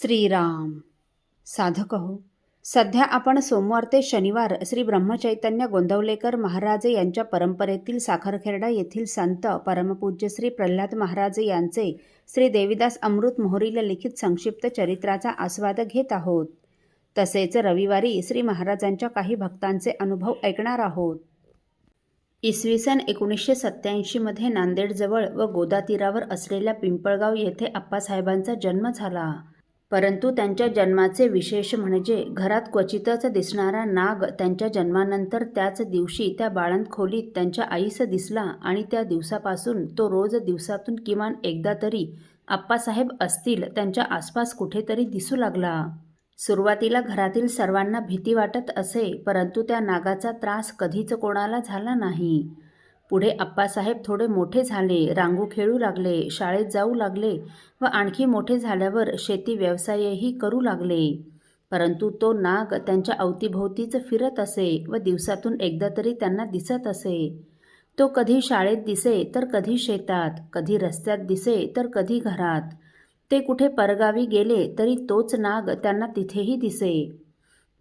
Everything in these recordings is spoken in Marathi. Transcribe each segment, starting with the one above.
श्रीराम. साधक हो सध्या आपण सोमवार ते शनिवार श्री ब्रह्मचैतन्य गोंदवलेकर महाराज यांच्या परंपरेतील साखरखेरडा येथील संत परमपूज्य श्री प्रल्हाद महाराज यांचे श्री देविदास अमृत मोहरीला लिखित संक्षिप्त चरित्राचा आस्वाद घेत आहोत. तसेच रविवारी श्री महाराजांच्या काही भक्तांचे अनुभव ऐकणार आहोत. इसवी सन एकोणीसशे सत्त्याऐंशीमध्ये नांदेडजवळ व गोदातीरावर असलेल्या पिंपळगाव येथे आप्पासाहेबांचा जन्म झाला. परंतु त्यांच्या जन्माचे विशेष म्हणजे घरात क्वचितच दिसणारा नाग त्यांच्या जन्मानंतर त्याच दिवशी त्या बाळंत खोलीत त्यांच्या आईस दिसला आणि त्या दिवसापासून तो रोज दिवसातून किमान एकदा तरी आप्पासाहेब असतील त्यांच्या आसपास कुठेतरी दिसू लागला. सुरुवातीला घरातील सर्वांना भीती वाटत असे परंतु त्या नागाचा त्रास कधीच कोणाला झाला नाही. पुढे आप्पासाहेब थोडे मोठे झाले रांगू खेळू लागले शाळेत जाऊ लागले व आणखी मोठे झाल्यावर शेती व्यवसायही करू लागले. परंतु तो नाग त्यांच्या अवतीभोवतीच फिरत असे व दिवसातून एकदा तरी त्यांना दिसत असे. तो कधी शाळेत दिसे तर कधी शेतात कधी रस्त्यात दिसे तर कधी घरात. ते कुठे परगावी गेले तरी तोच नाग त्यांना तिथेही दिसे.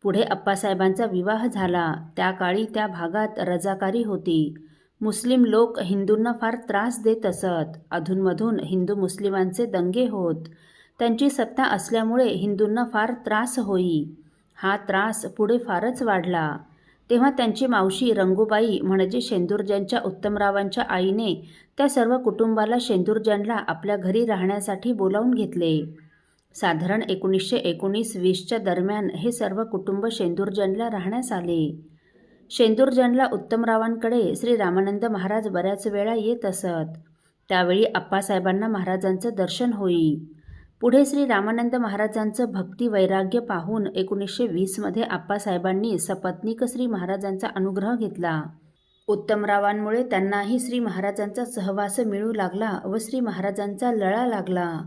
पुढे अप्पासाहेबांचा विवाह झाला त्या काळी त्या भागात रजाकारी होती. मुस्लिम लोक हिंदूंना फार त्रास देत असत. अधूनमधून हिंदू मुस्लिमांचे दंगे होत. त्यांची सत्ता असल्यामुळे हिंदूंना फार त्रास होई. हा त्रास पुढे फारच वाढला. तेव्हा त्यांची मावशी रंगूबाई म्हणजे शेंदूरजांच्या उत्तमरावांच्या आईने त्या सर्व कुटुंबाला शेंदुरजनला आपल्या घरी राहण्यासाठी बोलावून घेतले. साधारण एकोणीसशे एकोणीस वीसच्या दरम्यान हे सर्व कुटुंब शेंदूरजांला राहण्यास आले. शेंदूरजनला उत्तमरावांकडे श्री रामानंद महाराज बऱ्याच वेळा येत असत. त्यावेळी आप्पासाहेबांना महाराजांचं दर्शन होई. पुढे श्री रामानंद महाराजांचं भक्ती वैराग्य पाहून एकोणीसशे वीसमध्ये आप्पासाहेबांनी सपत्नीक श्री महाराजांचा अनुग्रह घेतला. उत्तमरावांमुळे त्यांनाही श्री महाराजांचा सहवास मिळू लागला व श्री महाराजांचा लळा लागला.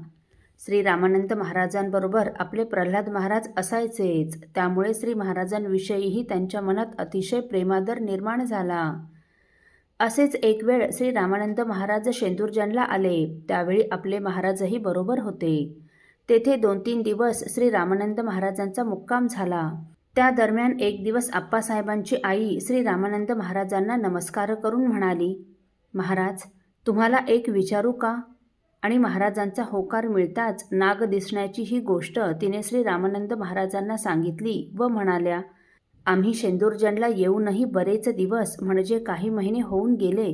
श्री रामानंद महाराजांबरोबर आपले प्रल्हाद महाराज असायचेच. त्यामुळे श्री महाराजांविषयीही त्यांच्या मनात अतिशय प्रेमादर निर्माण झाला. असेच एक वेळ श्री रामानंद महाराज शेंदूरजनला आले. त्यावेळी आपले महाराजही बरोबर होते. तेथे दोन तीन दिवस श्री रामानंद महाराजांचा मुक्काम झाला. त्या दरम्यान एक दिवस आप्पासाहेबांची आई श्री रामानंद महाराजांना नमस्कार करून म्हणाली महाराज तुम्हाला एक विचारू का? आणि महाराजांचा होकार मिळताच नाग दिसण्याची ही गोष्ट तिने श्री रामानंद महाराजांना सांगितली व म्हणाल्या आम्ही शेंदूरजनला येऊनही बरेच दिवस म्हणजे काही महिने होऊन गेले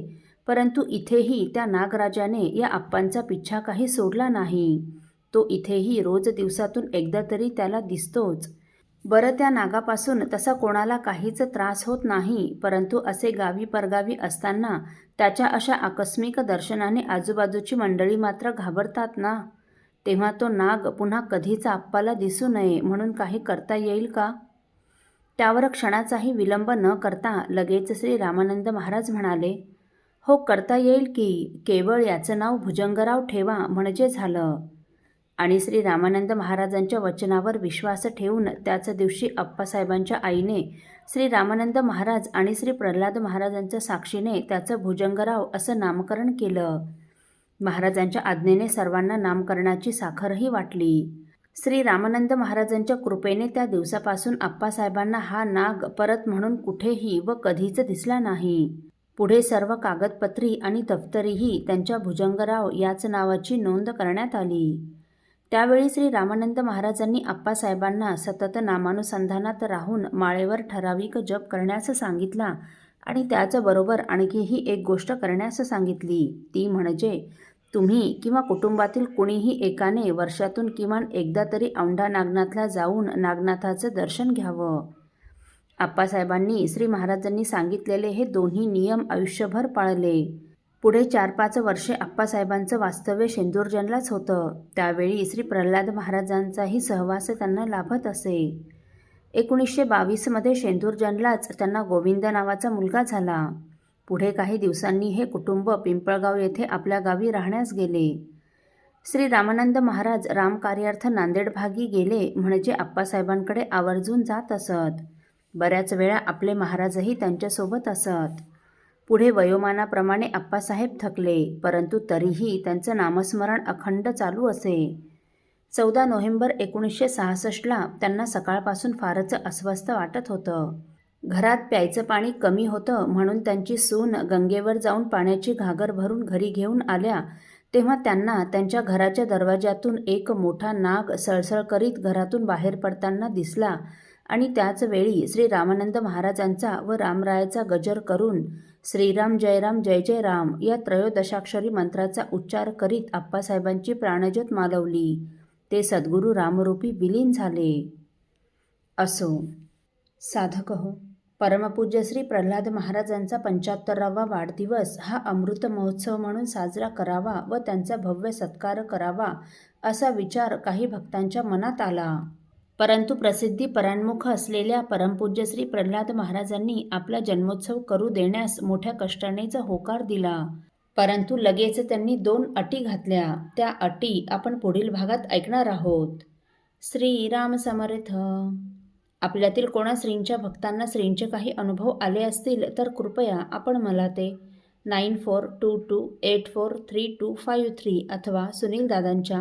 परंतु इथेही त्या नागराजाने या आप्पांचा पिच्छा काही सोडला नाही. तो इथेही रोज दिवसातून एकदा तरी त्याला दिसतोच. बरं त्या नागापासून तसा कोणाला काहीच त्रास होत नाही परंतु असे गावी परगावी असताना त्याच्या अशा आकस्मिक दर्शनाने आजूबाजूची मंडळी मात्र घाबरतात ना? तेव्हा तो नाग पुन्हा कधीच आप्पाला दिसू नये म्हणून काही करता येईल का? त्यावर क्षणाचाही विलंब न करता लगेच श्री रामानंद महाराज म्हणाले हो करता येईल की केवळ याचं नाव भुजंगराव ठेवा म्हणजे झालं. आणि श्री रामानंद महाराजांच्या वचनावर विश्वास ठेवून त्याच दिवशी अप्पासाहेबांच्या आईने श्री रामानंद महाराज आणि श्री प्रल्हाद महाराजांच्या साक्षीने त्याचं भुजंगराव असं नामकरण केलं. महाराजांच्या आज्ञेने सर्वांना नामकरणाची साखरही वाटली. श्री रामानंद महाराजांच्या कृपेने त्या दिवसापासून आप्पासाहेबांना हा नाग परत म्हणून कुठेही व कधीच दिसला नाही. पुढे सर्व कागदपत्री आणि दफ्तरीही त्यांच्या भुजंगराव याच नावाची नोंद करण्यात आली. त्यावेळी श्री रामानंद महाराजांनी आप्पासाहेबांना सतत नामानुसंधानात राहून माळेवर ठराविक जप करण्यास सांगितला आणि त्याचबरोबर आणखीही एक गोष्ट करण्यास सांगितली. ती म्हणजे तुम्ही किंवा कुटुंबातील कुणीही एकाने वर्षातून किमान एकदा तरी औंढा नागनाथला जाऊन नागनाथाचं दर्शन घ्यावं. आप्पासाहेबांनी श्री महाराजांनी सांगितलेले हे दोन्ही नियम आयुष्यभर पाळले. पुढे चार पाच वर्षे आप्पासाहेबांचं वास्तव्य शेंदूरजनलाच होतं. त्यावेळी श्री प्रल्हाद महाराजांचाही सहवास त्यांना लाभत असे. एकोणीसशे बावीसमध्ये शेंदूरजनलाच त्यांना गोविंद नावाचा मुलगा झाला. पुढे काही दिवसांनी हे कुटुंब पिंपळगाव येथे आपल्या गावी राहण्यास गेले. श्री रामानंद महाराज रामकार्यार्थ नांदेड भागी गेले म्हणजे आप्पासाहेबांकडे आवर्जून जात असत. बऱ्याच वेळा आपले महाराजही त्यांच्यासोबत असत. पुढे वयोमानाप्रमाणे आप्पासाहेब थकले परंतु तरीही त्यांचं नामस्मरण अखंड चालू असे. चौदा नोव्हेंबर एकोणीसशे सहासष्टला त्यांना सकाळपासून फारच अस्वस्थ वाटत होतं. घरात प्यायचं पाणी कमी होतं म्हणून त्यांची सून गंगेवर जाऊन पाण्याची घागर भरून घरी घेऊन आल्या तेव्हा त्यांना त्यांच्या घराच्या दरवाजातून एक मोठा नाग सळसळ करीत घरातून बाहेर पडताना दिसला. आणि त्याचवेळी श्री रामानंद महाराजांचा व रामरायाचा गजर करून श्रीराम जयराम जय जय राम या त्रयोदशाक्षरी मंत्राचा उच्चार करीत आप्पासाहेबांची प्राणज्योत मालवली. ते सद्गुरू रामरूपी विलीन झाले. असो. साधक हो परमपूज्य श्री प्रल्हाद महाराजांचा पंच्याहत्तरावा वाढदिवस हा अमृत महोत्सव म्हणून साजरा करावा व त्यांचा भव्य सत्कार करावा असा विचार काही भक्तांच्या मनात आला. परंतु प्रसिद्धी परान्मुख असलेल्या परमपूज्य श्री प्रल्हाद महाराजांनी आपला जन्मोत्सव करू देण्यास मोठ्या कष्टानेचा होकार दिला. परंतु लगेच त्यांनी दोन अटी घातल्या. त्या अटी आपण पुढील भागात ऐकणार आहोत. श्रीराम समर्थ. आपल्यातील कोणा श्रींच्या भक्तांना श्रींचे काही अनुभव आले असतील तर कृपया आपण मला ते nine four two two eight four three two five three अथवा सुनील दादांच्या